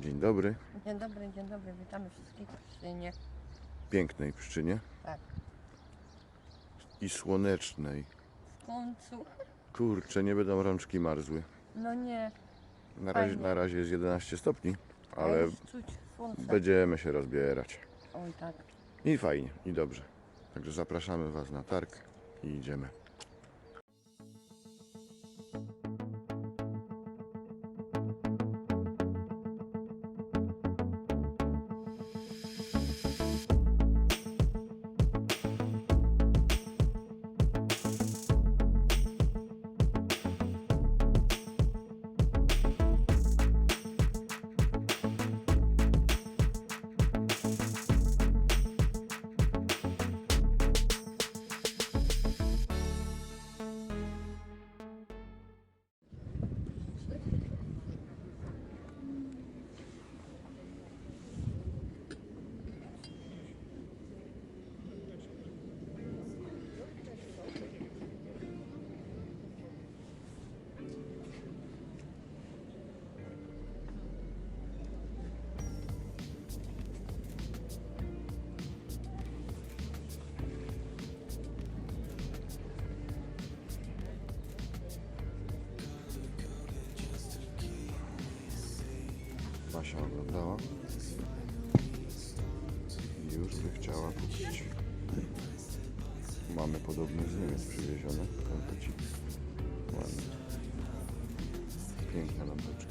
Dzień dobry. Dzień dobry, dzień dobry, witamy wszystkich w Pszczynie. Pięknej pszczynie Tak, i słonecznej. w końcu. Kurczę, nie będą rączki marzły. No nie, Na razie, Fajnie. na razie jest 11 stopni, ale ale już czuć słońce. będziemy się rozbierać. Oj tak. I fajnie, i dobrze. Także zapraszamy Was na targ i idziemy. Basia oglądała i już by chciała kupić. Mamy podobny z Niemiec przywiezione konfecik. Ładnie. Piękne lampeczki.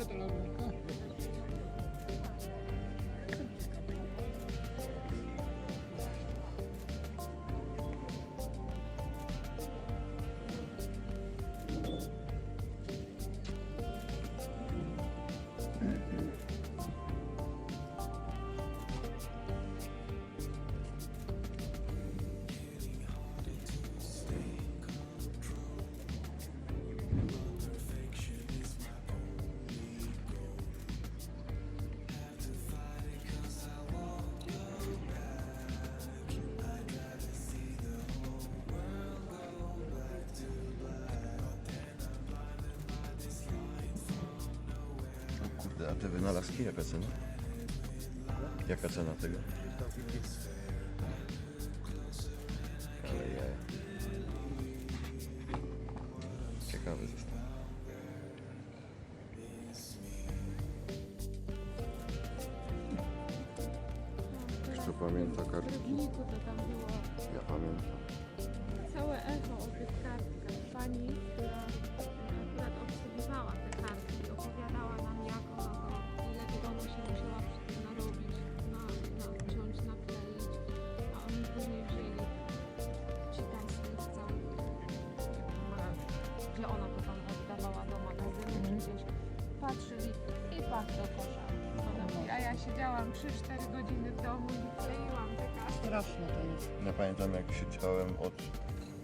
Kurde, te wynalazki jaka cena? Jaka cena tego? Ale jaja. Ciekawy zestaw. Kto pamięta kartki? Drobniku to tam było Ja pamiętam. całe echo o tych kartkach. Pani, która mówi, a ja siedziałam 3-4 godziny w domu i kleiłam te kartki. Straszne to jest. Ja pamiętam jak siedziałem od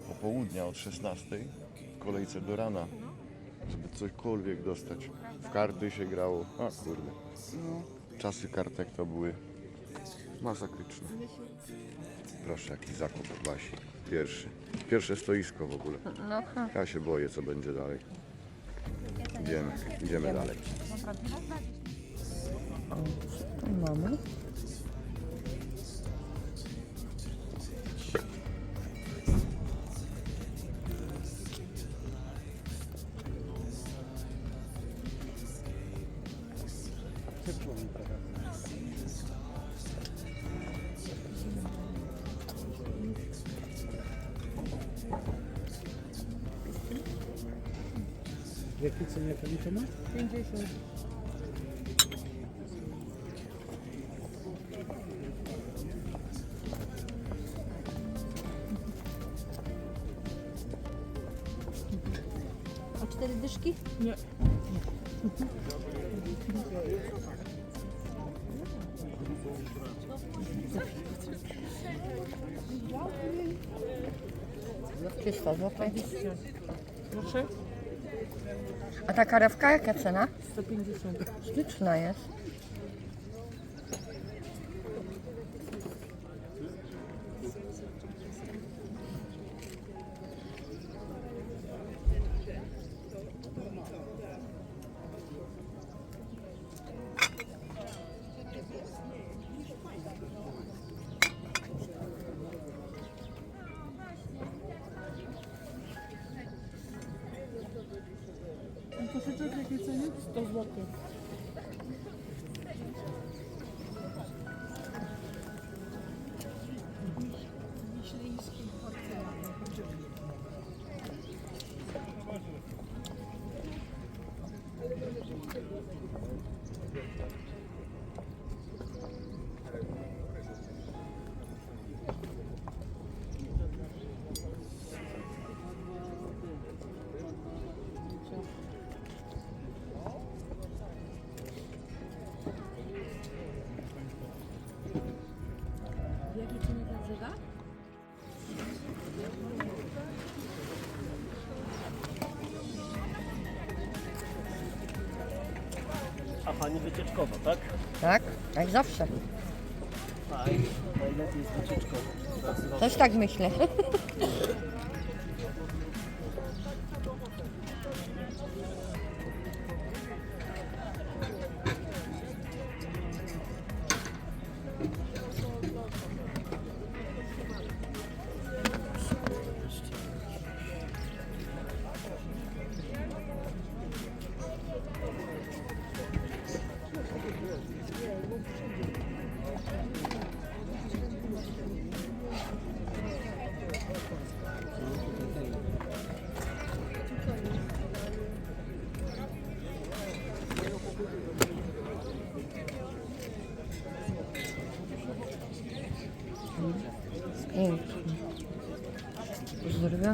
popołudnia, od 16 w kolejce do rana, żeby cośkolwiek dostać. W karty się grało. A kurde. No. Czasy kartek to były masakryczne. Proszę, jaki zakup Basi. Pierwszy. Pierwsze stoisko w ogóle. No. Ja się boję, co będzie dalej. Idziemy, idziemy dalej. mamy. Dyszki? Nie. Czysto, złote. Proszę? A ta karewka jaka cena? 150. Śliczna jest. Pani wycieczkowa, tak? Tak, jak zawsze. Fajnie. Najlepiej jest wycieczkowa. Też tak myślę.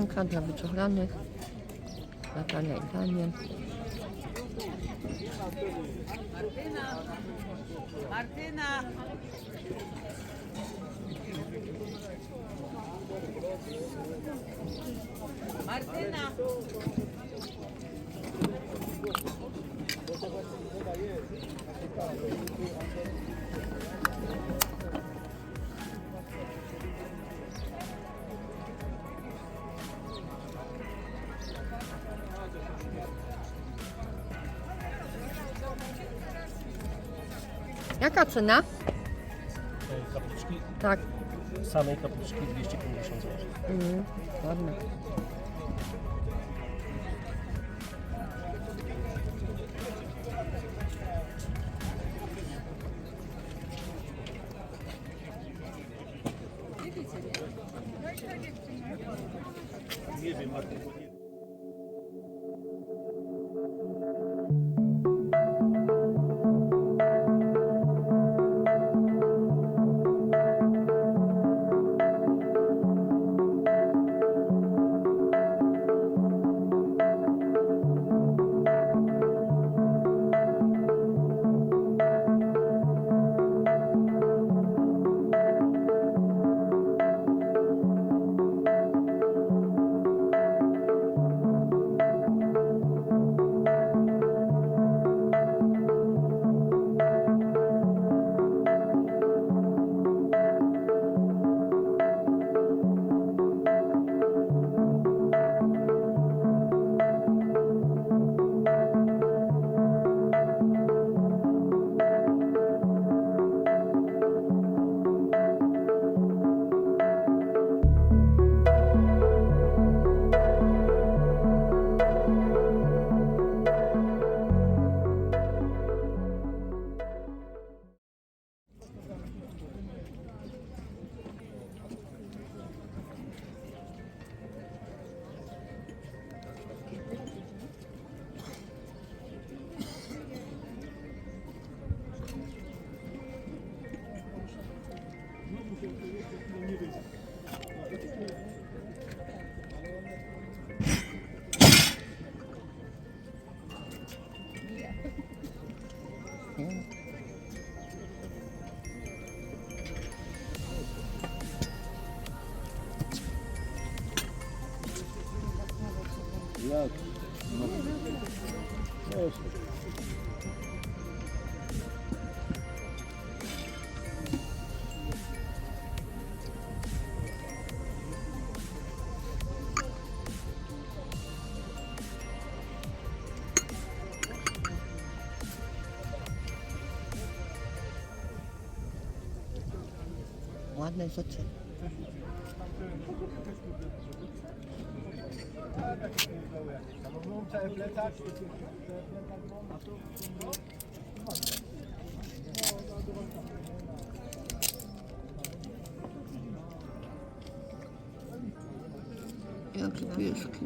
Zdrowionka dla wyczochranych. Natalia i Daniel. Martyna! Martyna! Jaka cena? kapliczki, Tak. samej kapliczki 250 zł. Mm, ładne. Ładne rzeczy. Jaki pieski.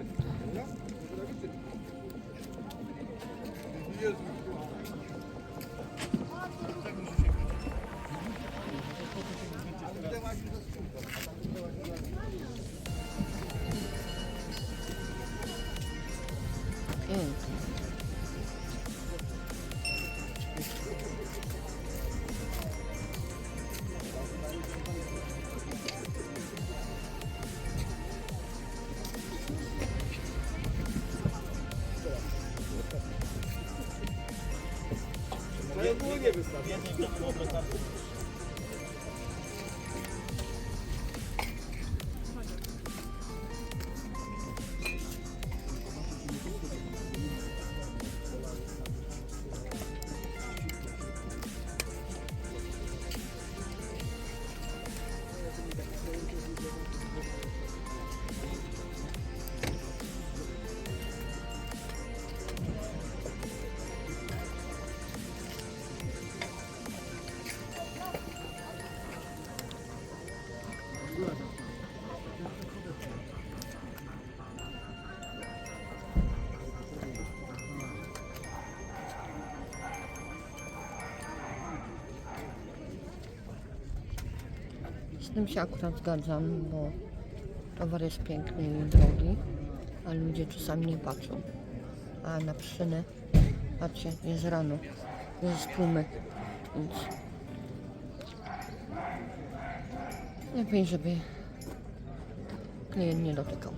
ogólnie wystarczy. Z tym się akurat zgadzam, bo towar jest piękny i drogi, a ludzie czasami nie patrzą. A na przynę, patrzcie, jest rano, jest tłumy, więc lepiej, żeby klient nie dotykał.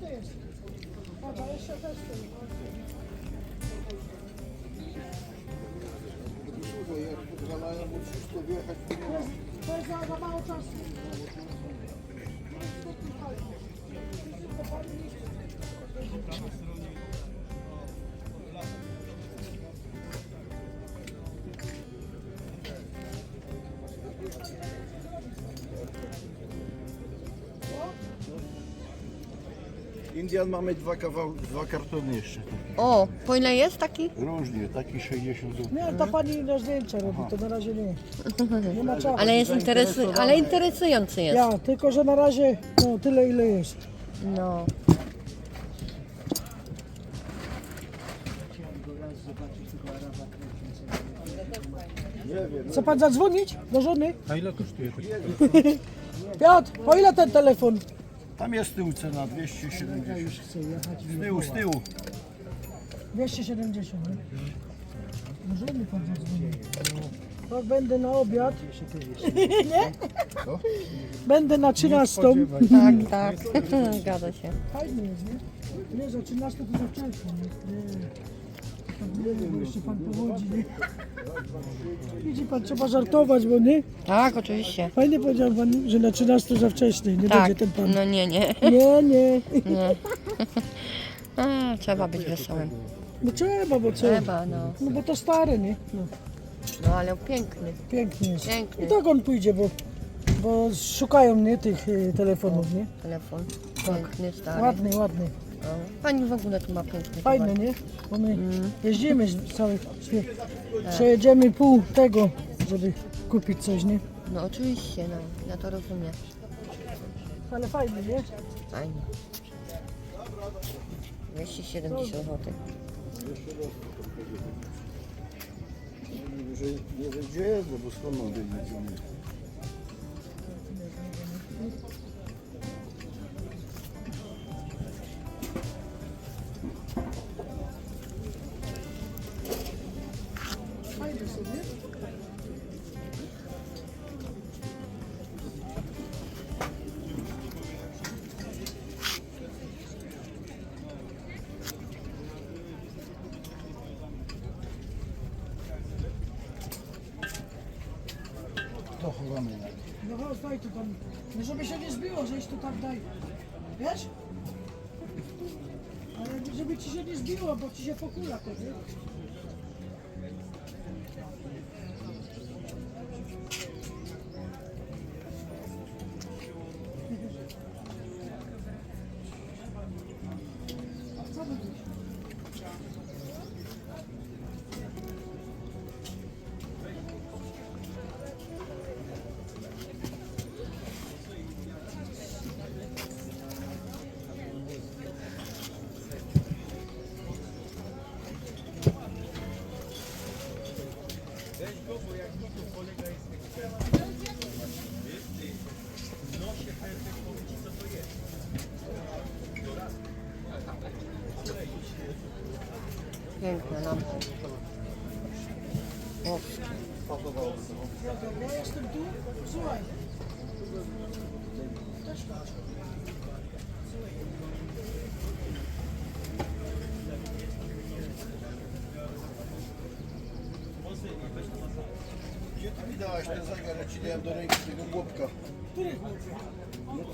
tu jest. Dobra, jeszcze też tu jak podwalają, bo wjechać nie ma. To jest za mało czasu. Thank you. Indian mamy dwa kawał, dwa kartony jeszcze. O, po ile jest taki? Różnie, taki 60 zł. Nie, ta pani na zdjęcia robi, to na razie nie. Nie ma czasu. Ale jest interesu- ale interesujący jest. Ja, tylko że na razie no, tyle ile jest. No. Chce pan zadzwonić do żony? A ile kosztuje taki? Piotr, po ile ten telefon? Tam jest z tyłu cena 270. Chcę jechać Z tyłu, z tyłu. 270, nie? Do żony pan zadzwoni. Tak, będę na obiad. nie? Będę na 13. Tak, tak. Zgadza się. Fajnie jest, nie? Nie, za 13 to za wcześnie. Nie, nie. Nie bo jeszcze pan powodzi, nie? Widzi pan, trzeba żartować, bo nie? Tak, oczywiście. Fajnie powiedział pan, że na 13 za wcześnie, nie Tak. będzie ten pan. No nie, nie. Nie, nie. nie. A, trzeba być wesołym. No trzeba, bo co? Trzeba, no. No bo to stare, nie? No, No ale piękny. pięknie jest. Piękny I tak on pójdzie, bo, bo szukają nie tych y, telefonów, nie? telefon. Piękny, stary. Ładny, ładny. Pani w ogóle tu ma piękny towar. nie? Bo my jeździmy z cały świat. Przejedziemy pół tego, żeby kupić coś, nie? No oczywiście, no. Ja to rozumiem. Ale fajny, nie? Fajnie. 270 zł. Że, nie wiem gdzie jest, bo skąd mam wiedzieć żeby ci się nie zbiło, bo ci się pokula to, Piękna lampka. O, Ja jestem tu, słuchaj. Też patrz. Gdzie ty mi dałaś ten zegar? Ja ci? No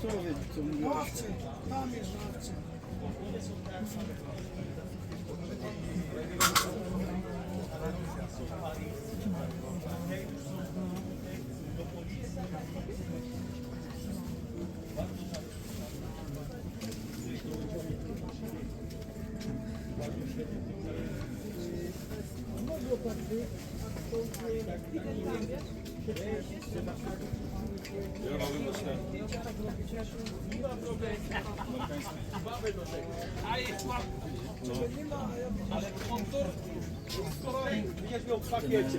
Ja mogę do tego. A jest łapka. Ale kontur w ławce.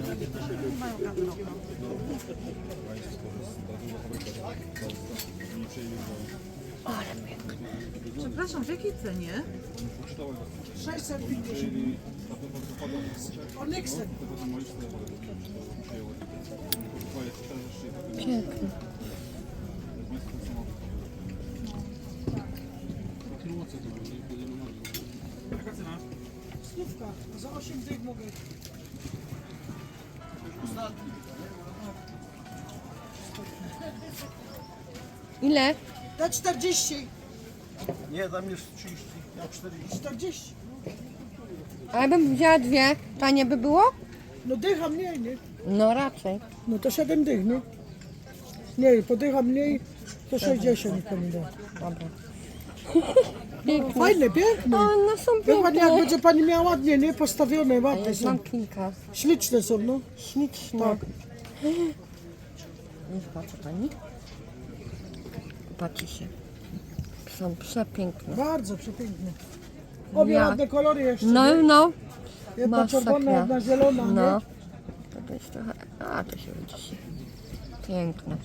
Przepraszam, w jakiej cenie? 650. Onyxem. Za 8 dych mogę. Ile? Dać 40. Nie, tam jest 30, ja 40. 40. Ale bym wzięła dwie. Tanie by było? No dycha mniej, nie? No raczej. No to 7 dych, nie? Nie, podycha mniej, to 60 niech pani Dobra. Fajne, piękne. No są Wie pani, jak piękne. będzie pani miała ładnie, nie? Postawione, ładne są. znam kilka. Śliczne są, no. Śliczne. Tak. Nie zobaczy pani? Patrzy się. Są przepiękne. Bardzo przepiękne. Obie Ja- ładne kolory jeszcze, No, nie? no. Jedna masakra. czerwona, jedna zielona, No. nie? To jest trochę... A, to się widzi. Piękne.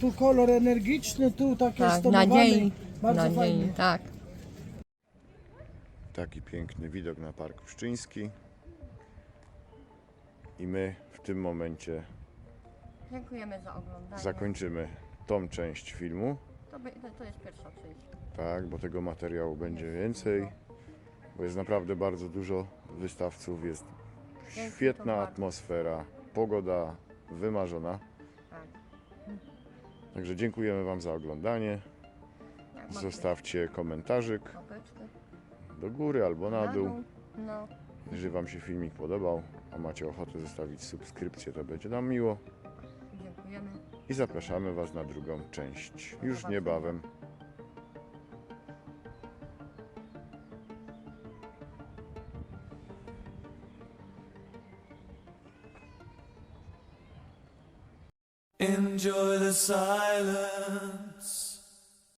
Tu kolor energiczny, tu taki Tak, nadziei. Bardzo Nadziei, fajnie. tak. Taki piękny widok na Park Pszczyński. I my w tym momencie Dziękujemy za oglądanie. zakończymy tą część filmu. To, by, to, jest pierwsza część. Tak, bo tego materiału będzie więcej. Bo jest naprawdę bardzo dużo wystawców, jest świetna atmosfera, pogoda wymarzona. Tak. Także dziękujemy Wam za oglądanie. Jak macie Zostawcie komentarzyk do góry albo na dół. No, Jeżeli Wam się filmik podobał, a macie ochotę zostawić subskrypcję, to będzie nam miło. dziękujemy. I zapraszamy Was na drugą część już niebawem. Enjoy the silence.